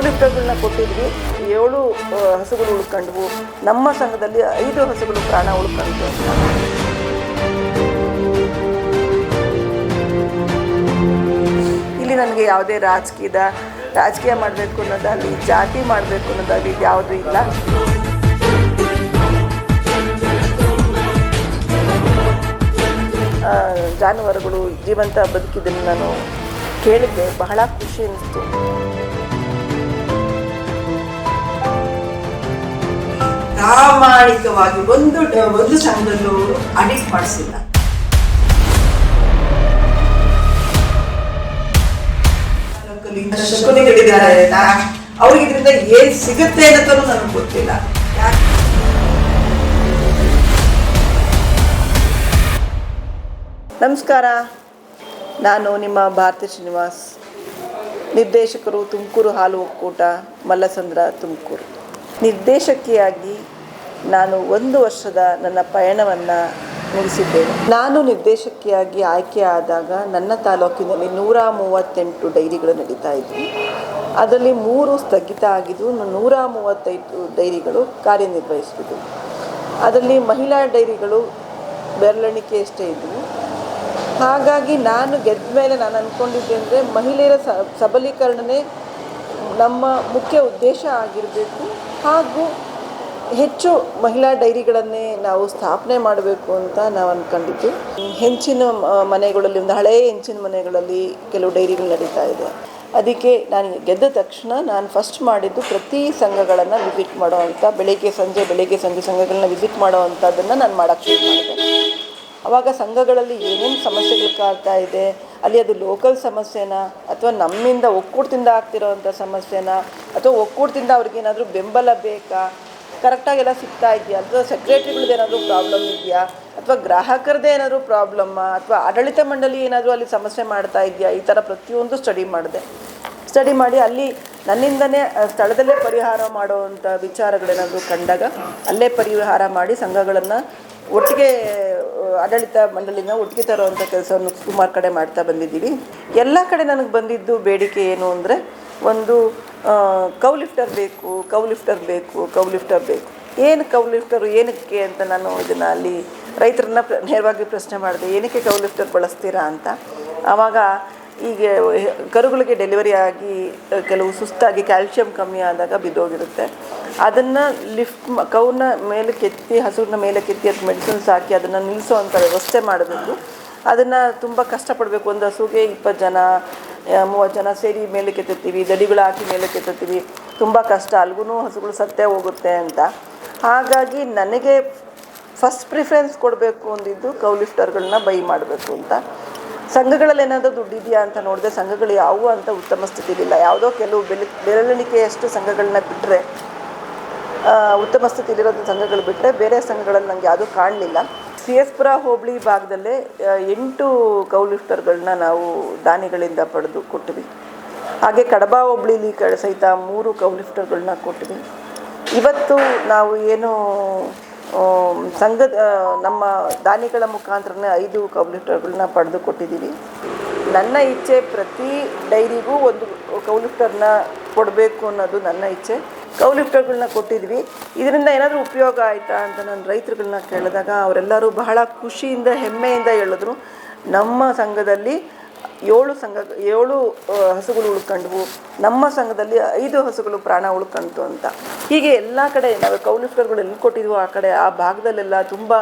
ಕೌಲಿಫ್ಟರ್ಗಳನ್ನ ಕೊಟ್ಟಿದ್ವಿ. ಏಳು ಹಸುಗಳು ಉಳ್ಕೊಂಡ್ವು. ನಮ್ಮ ಸಂಘದಲ್ಲಿ ಐದು ಹಸುಗಳು ಪ್ರಾಣ ಉಳ್ಕೊಂಡ್ವು. ಇಲ್ಲಿ ನನಗೆ ಯಾವುದೇ ರಾಜಕೀಯದ ರಾಜಕೀಯ ಮಾಡಬೇಕು ಅನ್ನೋದಾಗಲಿ ಜಾತಿ ಮಾಡಬೇಕು ಅನ್ನೋದಾಗಲಿ ಯಾವುದೂ ಇಲ್ಲ. ಜಾನುವಾರುಗಳು ಜೀವಂತ ಬದುಕಿದ್ದನ್ನು ನಾನು ಕೇಳಿದ್ದೆ. ಬಹಳ ಖುಷಿ ಅನಿಸ್ತು. ಪ್ರಾಮಾಣಿಕವಾಗಿ ಒಂದು ಒಂದು ಸಂಘದಲ್ಲೂ ಅಡಿಟ್ ಮಾಡಿಸಿಲ್ಲ. ಅವ್ರಿಗೆ ಇದರಿಂದ ಏನ್ ಸಿಗುತ್ತೆ ಅನ್ನೋದನ್ನು ನನಗೆ ಗೊತ್ತಿಲ್ಲ. ನಮಸ್ಕಾರ. ನಾನು ನಿಮ್ಮ ಭಾರತಿ ಶ್ರೀನಿವಾಸ್. ನಿರ್ದೇಶಕರು ತುಮಕೂರು ಹಾಲು ಒಕ್ಕೂಟ ಮಲ್ಲಸಂದ್ರ ತುಮಕೂರು. ನಿರ್ದೇಶಕಿಯಾಗಿ ನಾನು ಒಂದು ವರ್ಷದ ನನ್ನ ಪಯಣವನ್ನು ಮುಗಿಸಿದ್ದೇನೆ. ನಾನು ನಿರ್ದೇಶಕಿಯಾಗಿ ಆಯ್ಕೆ ಆದಾಗ ನನ್ನ ತಾಲೂಕಿನಲ್ಲಿ ನೂರ ಮೂವತ್ತೆಂಟು ಡೈರಿಗಳು ನಡೀತಾ ಇದ್ವಿ. ಅದರಲ್ಲಿ ಮೂರು ಸ್ಥಗಿತ ಆಗಿದ್ದು, ನೂರ ಮೂವತ್ತೈದು ಡೈರಿಗಳು ಕಾರ್ಯನಿರ್ವಹಿಸಿದ್ವು ಅದರಲ್ಲಿ ಮಹಿಳಾ ಡೈರಿಗಳು ಬೆರಳೆಣಿಕೆಯಷ್ಟೇ ಇದ್ದವು ಹಾಗಾಗಿ ನಾನು ಗೆದ್ದ ಮೇಲೆ ನಾನು ಅಂದ್ಕೊಂಡಿದ್ದೆ ಅಂದರೆ ಮಹಿಳೆಯರ ಸಬಲೀಕರಣನೇ ನಮ್ಮ ಮುಖ್ಯ ಉದ್ದೇಶ ಆಗಿರಬೇಕು ಹಾಗೂ ಹೆಚ್ಚು ಮಹಿಳಾ ಡೈರಿಗಳನ್ನೇ ನಾವು ಸ್ಥಾಪನೆ ಮಾಡಬೇಕು ಅಂತ ನಾವು ಅಂದ್ಕೊಂಡಿದ್ದು ಹೆಂಚಿನ ಮನೆಗಳಲ್ಲಿ ಒಂದು ಹಳೆಯ ಹೆಂಚಿನ ಮನೆಗಳಲ್ಲಿ ಕೆಲವು ಡೈರಿಗಳು ನಡೀತಾ ಇದೆ. ಅದಕ್ಕೆ ನಾನು ಗೆದ್ದ ತಕ್ಷಣ ನಾನು ಫಸ್ಟ್ ಮಾಡಿದ್ದು ಪ್ರತಿ ಸಂಘಗಳನ್ನು ವಿಸಿಟ್ ಮಾಡೋವಂಥ ಬೆಳಿಗ್ಗೆ ಸಂಜೆ ಬೆಳಿಗ್ಗೆ ಸಂಜೆ ಸಂಘಗಳನ್ನ ವಿಸಿಟ್ ಮಾಡೋವಂಥದ್ದನ್ನು ನಾನು ಮಾಡೋಕ್ಕೆ ಶುರು ಮಾಡಿದೆ. ಅವಾಗ ಸಂಘಗಳಲ್ಲಿ ಏನೇನು ಸಮಸ್ಯೆಗಳು ಕಾಡ್ತಾ ಇದೆ, ಅಲ್ಲಿ ಅದು ಲೋಕಲ್ ಸಮಸ್ಯೆನಾ, ಅಥವಾ ನಮ್ಮಿಂದ ಒಕ್ಕೂಟದಿಂದ ಆಗ್ತಿರೋವಂಥ ಸಮಸ್ಯೆನಾ, ಅಥವಾ ಒಕ್ಕೂಟದಿಂದ ಅವ್ರಿಗೇನಾದರೂ ಬೆಂಬಲ ಬೇಕಾ? ಕರೆಕ್ಟಾಗೆಲ್ಲ ಸಿಗ್ತಾ ಇದೆಯಾ? ಅಥವಾ ಸೆಕ್ರೆಟ್ರಿಗಳದ್ದು ಏನಾದರೂ ಪ್ರಾಬ್ಲಮ್ ಇದೆಯಾ? ಅಥವಾ ಗ್ರಾಹಕರದ್ದೇ ಏನಾದರೂ ಪ್ರಾಬ್ಲಮ್ಮಾ ಅಥವಾ ಆಡಳಿತ ಮಂಡಳಿ ಏನಾದರೂ ಅಲ್ಲಿ ಸಮಸ್ಯೆ ಮಾಡ್ತಾ ಇದೆಯಾ? ಈ ಥರ ಪ್ರತಿಯೊಂದು ಸ್ಟಡಿ ಮಾಡಿದೆ. ಸ್ಟಡಿ ಮಾಡಿ ಅಲ್ಲಿ ನನ್ನಿಂದನೇ ಸ್ಥಳದಲ್ಲೇ ಪರಿಹಾರ ಮಾಡುವಂಥ ವಿಚಾರಗಳೇನಾದರೂ ಕಂಡಾಗ, ಅಲ್ಲೇ ಪರಿಹಾರ ಮಾಡಿ ಸಂಘಗಳನ್ನು ಒಟ್ಟಿಗೆ ಆಡಳಿತ ಮಂಡಳಿನ ಒಟ್ಟಿಗೆ ತರುವಂಥ ಕೆಲಸವನ್ನು ಸುಮಾರು ಕಡೆ ಮಾಡ್ತಾ ಬಂದಿದ್ದೀವಿ. ಎಲ್ಲ ಕಡೆ ನನಗೆ ಬಂದಿದ್ದು ಬೇಡಿಕೆ ಏನು ಅಂದರೆ, ಒಂದು ಕೌಲಿಫ್ಟರ್ ಬೇಕು ಕೌಲಿಫ್ಟರ್ ಬೇಕು ಕೌಲಿಫ್ಟರ್ ಬೇಕು. ಏನು ಕೌಲಿಫ್ಟರು ಏನಕ್ಕೆ ಅಂತ ನಾನು ಇದನ್ನು ಅಲ್ಲಿ ರೈತರನ್ನ ನೇರವಾಗಿ ಪ್ರಶ್ನೆ ಮಾಡಿದೆ, ಏನಕ್ಕೆ ಕೌಲಿಫ್ಟರ್ ಬಳಸ್ತೀರಾ ಅಂತ. ಆವಾಗ ಈಗ ಕರುಗಳಿಗೆ ಡೆಲಿವರಿ ಆಗಿ ಕೆಲವು ಸುಸ್ತಾಗಿ ಕ್ಯಾಲ್ಶಿಯಂ ಕಮ್ಮಿ ಆದಾಗ ಬಿದ್ದೋಗಿರುತ್ತೆ. ಅದನ್ನು ಲಿಫ್ಟ್ ಕೌನ ಮೇಲೆ ಕೆತ್ತಿ, ಹಸುವಿನ ಮೇಲೆ ಕೆತ್ತಿ ಅದಕ್ಕೆ ಮೆಡಿಸಿನ್ಸ್ ಹಾಕಿ ಅದನ್ನು ನಿಲ್ಲಿಸೋವಂಥ ವ್ಯವಸ್ಥೆ ಮಾಡಬೇಕು ಅದನ್ನು ತುಂಬ ಕಷ್ಟಪಡಬೇಕು. ಒಂದು ಹಸುಗೆ ಇಪ್ಪತ್ತು ಜನ ಮೂವತ್ತು ಜನ ಸೇರಿ ಮೇಲೆ ಕೆತ್ತುತ್ತೀವಿ, ದಡಿಗಳು ಹಾಕಿ ಮೇಲೆ ಕೆತ್ತುತ್ತೀವಿ. ತುಂಬ ಕಷ್ಟ. ಅಲ್ಗೂ ಹಸುಗಳು ಸತ್ತೇ ಹೋಗುತ್ತೆ ಅಂತ. ಹಾಗಾಗಿ ನನಗೆ ಫಸ್ಟ್ ಪ್ರಿಫರೆನ್ಸ್ ಕೊಡಬೇಕು ಅಂದಿದ್ದು ಕೌ ಲಿಫ್ಟರ್ಗಳನ್ನ ಬೈ ಮಾಡಬೇಕು ಅಂತ. ಸಂಘಗಳಲ್ಲಿ ಏನಾದರೂ ದುಡ್ಡಿದೆಯಾ ಅಂತ ನೋಡಿದ್ರೆ ಸಂಘಗಳು ಯಾವುವು ಅಂತ ಉತ್ತಮ ಸ್ಥಿತಿಲಿಲ್ಲ. ಯಾವುದೋ ಕೆಲವು ಬೆಲೆ ಬೆರಳಿಕೆಯಷ್ಟು ಸಂಘಗಳನ್ನ ಬಿಟ್ಟರೆ ಉತ್ತಮ ಸ್ಥಿತಿಲಿರೋದು ಸಂಘಗಳು ಬಿಟ್ಟರೆ ಬೇರೆ ಸಂಘಗಳನ್ನು ನನಗೆ ಯಾವುದೂ ಕಾಣಲಿಲ್ಲ. ಸಿ ಎಸ್ ಪುರ ಹೋಬಳಿ ಭಾಗದಲ್ಲೇ ಎಂಟು ಕೌಲಿಫ್ಟರ್ಗಳನ್ನ ನಾವು ದಾನಿಗಳಿಂದ ಪಡೆದು ಕೊಟ್ಟಿವಿ. ಹಾಗೆ ಕಡಬ ಹೋಬಳಿಲಿ ಸಹಿತ ಮೂರು ಕೌಲಿಫ್ಟರ್ಗಳನ್ನ ಕೊಟ್ಟಿವಿ. ಇವತ್ತು ನಾವು ಏನು ಸಂಘದ ನಮ್ಮ ದಾನಿಗಳ ಮುಖಾಂತರನೇ ಐದು ಕೌಲಿಫ್ಟರ್ಗಳನ್ನ ಪಡೆದುಕೊಟ್ಟಿದ್ದೀವಿ. ಪಡೆದು ಕೊಟ್ಟಿದ್ದೀವಿ ನನ್ನ ಇಚ್ಛೆ ಪ್ರತಿ ಡೈರಿಗೂ ಒಂದು ಕೌಲಿಫ್ಟರ್ನ ಕೊಡಬೇಕು ಅನ್ನೋದು ನನ್ನ ಇಚ್ಛೆ. ಕೌಲಿಫ್ಟರ್ಗಳನ್ನ ಕೊಟ್ಟಿದ್ವಿ ಇದರಿಂದ ಏನಾದರೂ ಉಪಯೋಗ ಆಯಿತಾ ಅಂತ ನಾನು ರೈತರುಗಳನ್ನ ಕೇಳಿದಾಗ ಅವರೆಲ್ಲರೂ ಬಹಳ ಖುಷಿಯಿಂದ, ಹೆಮ್ಮೆಯಿಂದ ಹೇಳಿದ್ರು. ನಮ್ಮ ಸಂಘದಲ್ಲಿ ಏಳು ಸಂಘ ಏಳು ಹಸುಗಳು ಉಳ್ಕೊಂಡ್ವು. ನಮ್ಮ ಸಂಘದಲ್ಲಿ ಐದು ಹಸುಗಳು ಪ್ರಾಣ ಉಳ್ಕೊಂತು ಅಂತ. ಹೀಗೆ ಎಲ್ಲ ಕಡೆ ನಾವು ಕೌ ಲಿಫ್ಟರ್ಗಳು ಎಲ್ಲಿ ಕೊಟ್ಟಿದ್ವು ಆ ಕಡೆ ಆ ಭಾಗದಲ್ಲೆಲ್ಲ ತುಂಬ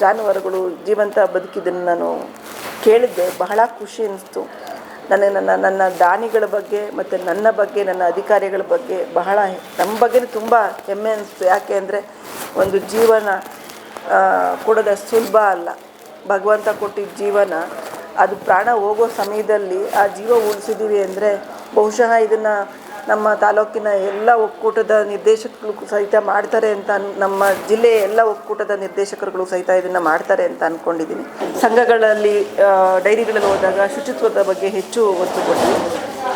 ಜಾನುವಾರುಗಳು ಜೀವಂತ ಬದುಕಿದ್ದನ್ನು ನಾನು ಕೇಳಿದ್ದೆ. ಬಹಳ ಖುಷಿ ಅನಿಸ್ತು. ನನಗೆ ನನ್ನ ನನ್ನ ದಾನಿಗಳ ಬಗ್ಗೆ ಮತ್ತು ನನ್ನ ಬಗ್ಗೆ ನನ್ನ ಅಧಿಕಾರಿಗಳ ಬಗ್ಗೆ ಬಹಳ ನಮ್ಮ ಬಗ್ಗೆ ತುಂಬ ಹೆಮ್ಮೆ ಅನಿಸ್ತು. ಯಾಕೆ ಅಂದರೆ ಒಂದು ಜೀವನ ಆ, ಕೊಡೋದಷ್ಟು ಸುಲಭ ಅಲ್ಲ. ಭಗವಂತ ಕೊಟ್ಟಿದ್ದ ಜೀವನ ಅದು ಪ್ರಾಣ ಹೋಗೋ ಸಮಯದಲ್ಲಿ ಆ ಜೀವ ಉಳಿಸಿದ್ದೀವಿ ಅಂದರೆ ಬಹುಶಃ ಇದನ್ನು ನಮ್ಮ ತಾಲೂಕಿನ ಎಲ್ಲ ಒಕ್ಕೂಟದ ನಿರ್ದೇಶಕರು ಸಹಿತ ಮಾಡ್ತಾರೆ ಅಂತ ನಮ್ಮ ಜಿಲ್ಲೆಯ ಎಲ್ಲ ಒಕ್ಕೂಟದ ನಿರ್ದೇಶಕರುಗಳು ಸಹಿತ ಇದನ್ನು ಮಾಡ್ತಾರೆ ಅಂತ ಅಂದ್ಕೊಂಡಿದ್ದೀನಿ ಸಂಘಗಳಲ್ಲಿ ಡೈರಿಗಳಲ್ಲಿ ಹೋದಾಗ ಶುಚಿತ್ವದ ಬಗ್ಗೆ ಹೆಚ್ಚು ಒತ್ತು ಕೊಟ್ಟು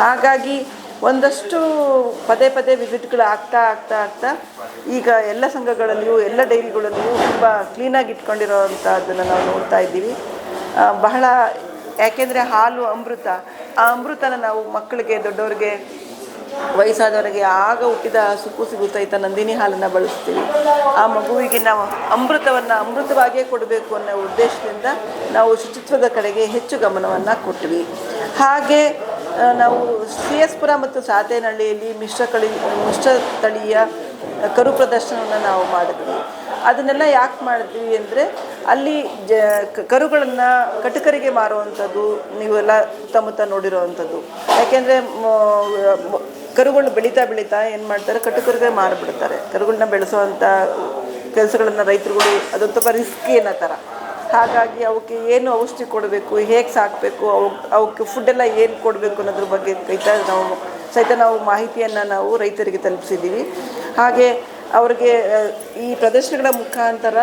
ಹಾಗಾಗಿ ಒಂದಷ್ಟು ಪದೇ ಪದೇ ವಿಸಿಟ್ಗಳು ಆಗ್ತಾ ಆಗ್ತಾ ಆಗ್ತಾ ಈಗ ಎಲ್ಲ ಸಂಘಗಳಲ್ಲಿಯೂ, ಎಲ್ಲ ಡೈರಿಗಳಲ್ಲಿಯೂ ತುಂಬ ಕ್ಲೀನಾಗಿ ಇಟ್ಕೊಂಡಿರೋವಂಥದ್ದನ್ನು ನಾವು ನೋಡ್ತಾ ಇದ್ದೀವಿ. ಬಹಳ ಯಾಕೆಂದರೆ ಹಾಲು ಅಮೃತ, ಆ ಅಮೃತನ ನಾವು ಮಕ್ಕಳಿಗೆ, ದೊಡ್ಡವ್ರಿಗೆ, ವಯಸ್ಸಾದವರಿಗೆ ಆಗ ಹುಟ್ಟಿದ ಸುಕ್ಕು ಕೂಸಿಗೂ ಸಹಿತ ನಂದಿನಿ ಹಾಲನ್ನು ಬಳಸ್ತೀವಿ. ಆ ಮಗುವಿಗೆ ನಾವು ಅಮೃತವನ್ನು ಅಮೃತವಾಗಿಯೇ ಕೊಡಬೇಕು ಅನ್ನೋ ಉದ್ದೇಶದಿಂದ ನಾವು ಶುಚಿತ್ವದ ಕಡೆಗೆ ಹೆಚ್ಚು ಗಮನವನ್ನು ಕೊಟ್ವಿ. ಹಾಗೆ ನಾವು ಸಿ ಎಸ್ ಪುರ ಮತ್ತು ಸಾತೇನಹಳ್ಳಿಯಲ್ಲಿ ಮಿಶ್ರ ಕಳಿ ಮಿಶ್ರ ತಳಿಯ ಕರು ಪ್ರದರ್ಶನವನ್ನು ನಾವು ಮಾಡಿದ್ವಿ. ಅದನ್ನೆಲ್ಲ ಯಾಕೆ ಮಾಡಿದ್ವಿ ಅಂದರೆ ಅಲ್ಲಿ ಜ ಕರುಗಳನ್ನು ಕಟಕರಿಗೆ ಮಾರುವಂಥದ್ದು, ನೀವೆಲ್ಲ ಸುತ್ತಮುತ್ತ ನೋಡಿರೋವಂಥದ್ದು. ಯಾಕೆಂದರೆ ಕರುಗಳು ಬೆಳೀತಾ ಬೆಳೀತಾ ಏನು ಮಾಡ್ತಾರೆ, ಕಟುಕರಿಗೆ ಮಾರಿಬಿಡ್ತಾರೆ. ಕರುಗಳನ್ನ ಬೆಳೆಸೋವಂಥ ಕೆಲಸಗಳನ್ನು ರೈತರುಗಳು ಅದೊಂದು ಸ್ವಲ್ಪ ರಿಸ್ಕ್ ಏನೋ ಥರ ಹಾಗಾಗಿ ಅವಕ್ಕೆ ಏನು ಔಷಧಿ ಕೊಡಬೇಕು, ಹೇಗೆ ಸಾಕಬೇಕು, ಅವು ಅವಕ್ಕೆ ಫುಡ್ಡೆಲ್ಲ ಏನು ಕೊಡಬೇಕು ಅನ್ನೋದ್ರ ಬಗ್ಗೆ ಸಹಿತ ನಾವು ಸಹಿತ ನಾವು ಮಾಹಿತಿಯನ್ನು ನಾವು ರೈತರಿಗೆ ತಲುಪಿಸಿದ್ದೀವಿ. ಹಾಗೆ ಅವ್ರಿಗೆ ಈ ಪ್ರದರ್ಶನಗಳ ಮುಖಾಂತರ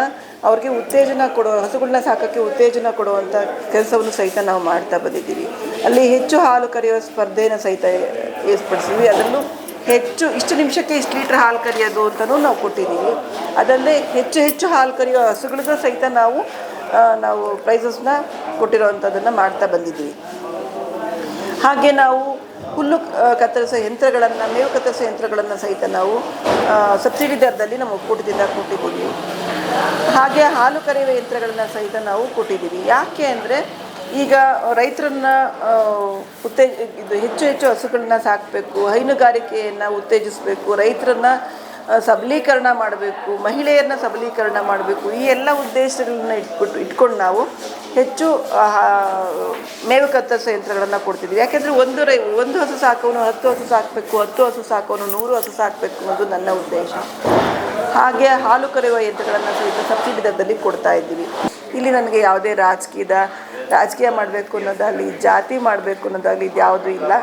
ಅವ್ರಿಗೆ ಉತ್ತೇಜನ ಕೊಡೋ ಹಸುಗಳನ್ನ ಸಾಕೋಕ್ಕೆ ಉತ್ತೇಜನ ಕೊಡುವಂಥ ಕೆಲಸವನ್ನು ಸಹಿತ ನಾವು ಮಾಡ್ತಾ ಬಂದಿದ್ದೀವಿ. ಅಲ್ಲಿ ಹೆಚ್ಚು ಹಾಲು ಕರೆಯುವ ಸ್ಪರ್ಧೆಯನ್ನು ಸಹಿತ ಏರ್ಪಡಿಸಿದ್ವಿ. ಅದರಲ್ಲೂ ಹೆಚ್ಚು, ಇಷ್ಟು ನಿಮಿಷಕ್ಕೆ ಇಷ್ಟು ಲೀಟ್ರ್ ಹಾಲು ಕರೆಯೋದು ಅಂತಲೂ ನಾವು ಕೊಟ್ಟಿದ್ದೀವಿ. ಅದಲ್ಲೇ ಹೆಚ್ಚು ಹೆಚ್ಚು ಹಾಲು ಕರೆಯೋ ಹಸುಗಳಿಗೂ ಸಹಿತ ನಾವು ನಾವು ಪ್ರೈಸಸ್ನ ಕೊಟ್ಟಿರೋವಂಥದ್ದನ್ನು ಮಾಡ್ತಾ ಬಂದಿದ್ದೀವಿ. ಹಾಗೆ ನಾವು ಹುಲ್ಲು ಕತ್ತರಿಸೋ ಯಂತ್ರಗಳನ್ನು ಮೇವು ಕತ್ತರಿಸೋ ಯಂತ್ರಗಳನ್ನು ಸಹಿತ ನಾವು ಸಬ್ಸಿಡಿ ದರದಲ್ಲಿ ನಮ್ಮ ಒಕ್ಕೂಟದಿಂದ ಕೊಟ್ಟಿದ್ದೀವಿ ಹಾಗೆ ಹಾಲು ಕರೆಯುವ ಯಂತ್ರಗಳನ್ನು ಸಹಿತ ನಾವು ಕೊಟ್ಟಿದ್ದೀವಿ ಯಾಕೆ ಅಂದರೆ ಈಗ ರೈತರನ್ನ ಉತ್ತೇಜ, ಇದು ಹೆಚ್ಚು ಹೆಚ್ಚು ಹಸುಗಳನ್ನ ಸಾಕಬೇಕು, ಹೈನುಗಾರಿಕೆಯನ್ನು ಉತ್ತೇಜಿಸಬೇಕು, ರೈತರನ್ನ ಸಬಲೀಕರಣ ಮಾಡಬೇಕು, ಮಹಿಳೆಯರನ್ನ ಸಬಲೀಕರಣ ಮಾಡಬೇಕು, ಈ ಎಲ್ಲ ಉದ್ದೇಶಗಳನ್ನ ಇಟ್ಬಿಟ್ಟು, ಇಟ್ಕೊಂಡು ನಾವು ಹೆಚ್ಚು ಮೇವು ಕತ್ತರಿಸ ಯಂತ್ರಗಳನ್ನು ಕೊಡ್ತಿದ್ವಿ. ಯಾಕೆಂದರೆ ಒಂದು ರೈ, ಒಂದು ಹಸು ಸಾಕೋನು ಹತ್ತು ಹಸು ಸಾಕಬೇಕು, ಹತ್ತು ಹಸು ಸಾಕೋನು ನೂರು ಹಸು ಸಾಕಬೇಕು ಅನ್ನೋದು ನನ್ನ ಉದ್ದೇಶ. ಹಾಗೆ ಹಾಲು ಕರೆಯುವ ಯಂತ್ರಗಳನ್ನು ಸಹಿತ ಸಬ್ಸಿಡಿ ದರದಲ್ಲಿ ಕೊಡ್ತಾ ಇದ್ದೀವಿ. ಇಲ್ಲಿ ನನಗೆ ಯಾವುದೇ ರಾಜಕೀಯದ, ರಾಜಕೀಯ ಮಾಡಬೇಕು ಅನ್ನೋದಾಗಲಿ, ಜಾತಿ ಮಾಡಬೇಕು ಅನ್ನೋದಾಗಲಿ ಇದ್ಯಾವುದೂ ಇಲ್ಲ.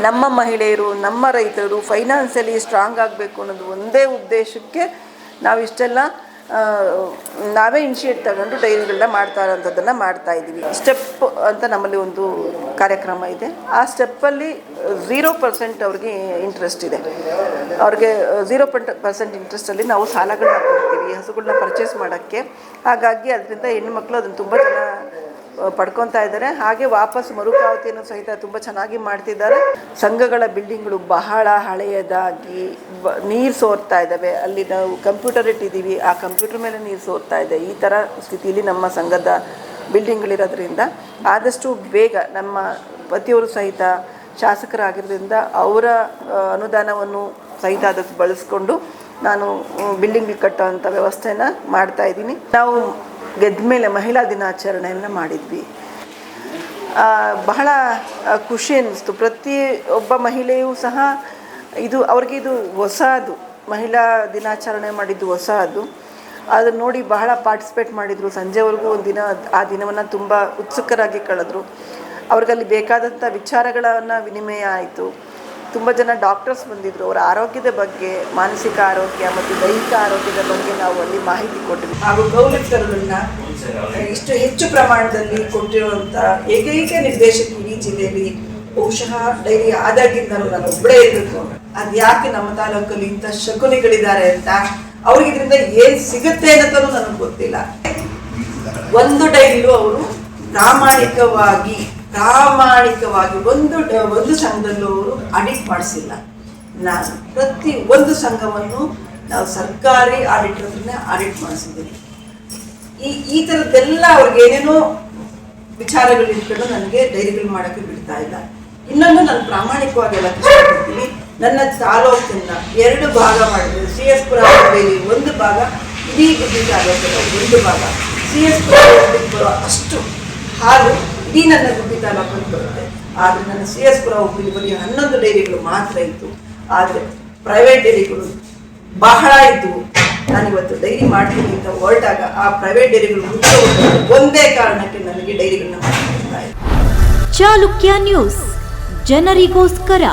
ನಮ್ಮ ಮಹಿಳೆಯರು, ನಮ್ಮ ರೈತರು ಫೈನಾನ್ಸಿಯಲಿ ಸ್ಟ್ರಾಂಗ್ ಆಗಬೇಕು ಅನ್ನೋದು ಒಂದೇ ಉದ್ದೇಶಕ್ಕೆ ನಾವು ಇಷ್ಟೆಲ್ಲ ನಾವೇ ಇನಿಷಿಯೇಟ್ ತಗೊಂಡು ಡೈರಿಗಳನ್ನ ಮಾಡ್ತಾ ಇರೋಂಥದ್ದನ್ನು ಮಾಡ್ತಾ ಇದ್ದೀವಿ. ಸ್ಟೆಪ್ ಅಂತ ನಮ್ಮಲ್ಲಿ ಒಂದು ಕಾರ್ಯಕ್ರಮ ಇದೆ. ಆ ಸ್ಟೆಪ್ಪಲ್ಲಿ ಝೀರೋ ಪರ್ಸೆಂಟ್ ಅವ್ರಿಗೆ ಇಂಟ್ರೆಸ್ಟ್ ಇದೆ. ಅವ್ರಿಗೆ ಝೀರೋ ಪರ್ಸೆಂಟ್ ಇಂಟ್ರೆಸ್ಟಲ್ಲಿ ನಾವು ಸಾಲಗಳನ್ನ ಕೊಡ್ತೀವಿ ಹಸುಗಳನ್ನ ಪರ್ಚೇಸ್ ಮಾಡೋಕ್ಕೆ. ಹಾಗಾಗಿ ಅದರಿಂದ ಹೆಣ್ಣುಮಕ್ಳು ಅದನ್ನು ತುಂಬ ಜನ ಪಡ್ಕೊತಾ ಇದ್ದಾರೆ. ಹಾಗೆ ವಾಪಸ್ ಮರುಪಾವತಿಯನ್ನು ಸಹಿತ ತುಂಬ ಚೆನ್ನಾಗಿ ಮಾಡ್ತಿದ್ದಾರೆ. ಸಂಘಗಳ ಬಿಲ್ಡಿಂಗ್ಗಳು ಬಹಳ ಹಳೆಯದಾಗಿ ನೀರು ಸೋರ್ತಾ ಇದ್ದಾವೆ ಅಲ್ಲಿ ನಾವು ಕಂಪ್ಯೂಟರ್ ಇಟ್ಟಿದ್ದೀವಿ. ಆ ಕಂಪ್ಯೂಟರ್ ಮೇಲೆ ನೀರು ಸೋರ್ತಾ ಇದೆ. ಈ ಥರ ಸ್ಥಿತಿಯಲ್ಲಿ ನಮ್ಮ ಸಂಘದ ಬಿಲ್ಡಿಂಗ್ಗಳಿರೋದ್ರಿಂದ ಆದಷ್ಟು ಬೇಗ ನಮ್ಮ ಪತಿಯವರು ಸಹಿತ ಶಾಸಕರಾಗಿರೋದ್ರಿಂದ ಅವರ ಅನುದಾನವನ್ನು ಸಹಿತ ಅದಕ್ಕೆ ಬಳಸ್ಕೊಂಡು ನಾನು ಬಿಲ್ಡಿಂಗ್ ಕಟ್ಟುವಂಥ ವ್ಯವಸ್ಥೆನ ಮಾಡ್ತಾ ಇದ್ದೀನಿ. ನಾವು ಗೆದ್ದ ಮೇಲೆ ಮಹಿಳಾ ದಿನಾಚರಣೆಯನ್ನು ಮಾಡಿದ್ವಿ. ಬಹಳ ಖುಷಿ ಅನ್ನಿಸ್ತು. ಪ್ರತಿ ಒಬ್ಬ ಮಹಿಳೆಯೂ ಸಹ ಇದು ಅವ್ರಿಗೆ ಇದು ಹೊಸದು. ಮಹಿಳಾ ದಿನಾಚರಣೆ ಮಾಡಿದ್ದು ಹೊಸದು. ಅದನ್ನು ನೋಡಿ ಬಹಳ ಪಾರ್ಟಿಸಿಪೇಟ್ ಮಾಡಿದರು. ಸಂಜೆವರೆಗೂ ಒಂದು ದಿನ, ಆ ದಿನವನ್ನು ತುಂಬ ಉತ್ಸುಕರಾಗಿ ಕಳೆದ್ರು. ಅವ್ರಿಗಲ್ಲಿ ಬೇಕಾದಂಥ ವಿಚಾರಗಳನ್ನು ವಿನಿಮಯ ಆಯಿತು. ತುಂಬ ಜನ ಡಾಕ್ಟರ್ಸ್ ಬಂದಿದ್ದರು ಅವರ ಆರೋಗ್ಯದ ಬಗ್ಗೆ, ಮಾನಸಿಕ ಆರೋಗ್ಯ ಮತ್ತು ದೈಹಿಕ ಆರೋಗ್ಯದ ಬಗ್ಗೆ ನಾವು ಅಲ್ಲಿ ಮಾಹಿತಿ ಕೊಟ್ಟಿದ್ವಿ. ಹಾಗೂ ಗೌರವಿತರನ್ನ ಇಷ್ಟು ಹೆಚ್ಚು ಪ್ರಮಾಣದಲ್ಲಿ ಕೊಟ್ಟಿರುವಂಥ ಏಕೈಕ ನಿರ್ದೇಶಕ ಈ ಜಿಲ್ಲೆಯಲ್ಲಿ ಬಹುಶಃ ಡೈರಿ ಆದಾಗಿಂದ ನಾನು ಒಬ್ಬಳೇ ಇರಬೇಕು. ಅದು ಯಾಕೆ ನಮ್ಮ ತಾಲೂಕಲ್ಲಿ ಇಂಥ ಶಕುನಿಗಳಿದ್ದಾರೆ ಅಂತ? ಅವ್ರಿಗೆ ಇದರಿಂದ ಏನ್ ಸಿಗುತ್ತೆ ಅನ್ನೋದನ್ನು ನನಗೆ ಗೊತ್ತಿಲ್ಲ. ಒಂದು ಡೈರಿಲು ಅವರು ಪ್ರಾಮಾಣಿಕವಾಗಿ ಪ್ರಾಮಾಣಿಕವಾಗಿ ಒಂದು ಒಂದು ಸಂಘದಲ್ಲೂ ಅವರು ಆಡಿಟ್ ಮಾಡಿಸಿಲ್ಲ. ನಾನು ಪ್ರತಿ ಒಂದು ಸಂಘವನ್ನು ನಾವು ಸರ್ಕಾರಿ ಆಡಿಟರ್ನೇ ಆಡಿಟ್ ಮಾಡಿಸಿದ್ದೀನಿ ಈ ಈ ಥರದ್ದೆಲ್ಲ ಅವ್ರಿಗೆ ಏನೇನೋ ವಿಚಾರಗಳು ಇಟ್ಕೊಂಡು ನನಗೆ ಡೈರಿಗಳು ಮಾಡೋಕ್ಕೆ ಬಿಡ್ತಾ ಇಲ್ಲ. ಇನ್ನೊಂದು ನಾನು ಪ್ರಾಮಾಣಿಕವಾಗಿ ಎಲ್ಲ ಕಷ್ಟಪಡ್ತೀನಿ. ನನ್ನ ತಾಲೂಕಿನ ಎರಡು ಭಾಗ ಮಾಡಿದೆ ಸಿ ಎಸ್ ಪುರ ಒಂದು ಭಾಗ, ಇಡೀ ಗುಬ್ಬಿ ತಾಲೂಕಿನ ಒಂದು ಭಾಗ. ಸಿ ಎಸ್ ಪುರ ಅಷ್ಟು ಹಾಲು ಇಡೀ ನನ್ನ ಗುಬ್ಬಿ ಬರುತ್ತೆ. ಆದರೆ ನನ್ನ ಸಿ ಎಸ್ ಪುರ ಹೋಗ್ಲಿ ಬರೀ ಹನ್ನೊಂದು ಡೈರಿಗಳು ಮಾತ್ರ ಇತ್ತು. ಆದರೆ ಪ್ರೈವೇಟ್ ಡೈರಿಗಳು ಬಹಳ ಇದ್ವು. ನಾನು ಇವತ್ತು ಡೈರಿ ಮಾಡ್ತೀನಿ ಅಂತ ಹೊರಟಾಗ ಆ ಪ್ರೈವೇಟ್ ಡೈರಿಗಳು ಒಂದೇ ಕಾರಣಕ್ಕೆ ನನಗೆ ಡೈರಿಗಳನ್ನ ಚಾಲುಕ್ಯ ನ್ಯೂಸ್. ಜನರಿಗೋಸ್ಕರ.